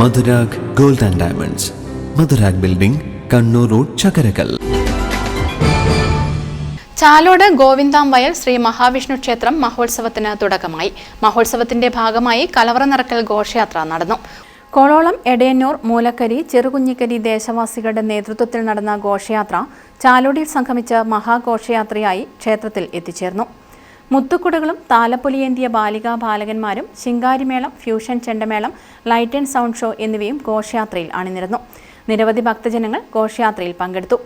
Madhurag gold and diamonds. Madhurag building Kannur road Chakkarakkal. Chalode Govindamvayal Shri Mahavishnu ക്ഷേത്രം മഹോത്സവത്തിന് തുടക്കമായി. മഹോത്സവത്തിന്റെ ഭാഗമായി കലവറ നിറക്കൽ ഘോഷയാത്ര നടന്നു. കോളോളം എടയന്നൂർ മൂലക്കരി ചെറുകുഞ്ഞിക്കരി ദേശവാസികളുടെ നേതൃത്വത്തിൽ നടന്ന ഘോഷയാത്ര ചാലോടിയിൽ സംഗമിച്ച് മഹാഘോഷയാത്രയായി ക്ഷേത്രത്തിൽ എത്തിച്ചേർന്നു. മുത്തുക്കുടകളും താലപ്പൊലിയേന്തിയ ബാലികാ ബാലകന്മാരും ശിങ്കാരിമേളം ഫ്യൂഷൻ ചെണ്ടമേളം ലൈറ്റ് ആൻഡ് സൗണ്ട് ഷോ എന്നിവയും ഘോഷയാത്രയിൽ അണിനിരന്നു. നിരവധി ഭക്തജനങ്ങൾ ഘോഷയാത്രയിൽ പങ്കെടുത്തു.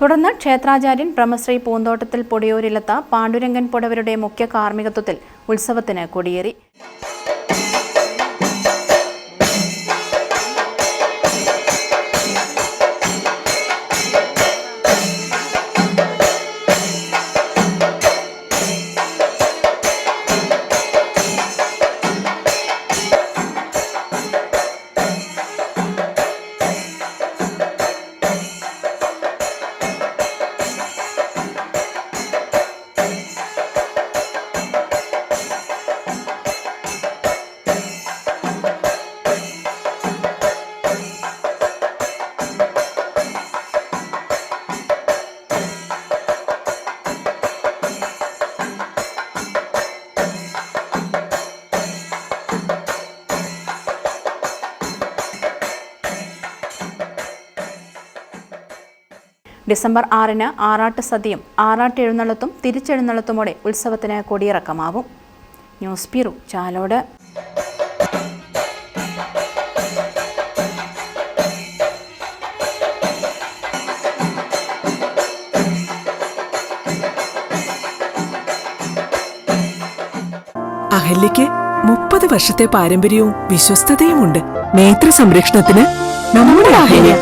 തുടർന്ന് ക്ഷേത്രാചാര്യൻ ബ്രഹ്മശ്രീ പൂന്തോട്ടത്തിൽ പൊടിയൂരിലെത്ത പാണ്ഡുരംഗൻ പുടവരുടെ മുഖ്യ കാർമ്മികത്വത്തിൽ ഉത്സവത്തിന് കൊടിയേറി. ഡിസംബർ ആറിന് ആറാട്ട് സദ്യയും ആറാട്ട് എഴുന്നള്ളത്തും തിരിച്ചെഴുന്നള്ളത്തുമോടെ ഉത്സവത്തിന് കൊടിയിറക്കമാവും. News bureau Chalode. അഹല്യയ്ക്ക് മുപ്പത് വർഷത്തെ പാരമ്പര്യവും വിശ്വസ്തതയുമുണ്ട്. നേത്ര സംരക്ഷണത്തിന് നമ്മുടെ അഹല്യ.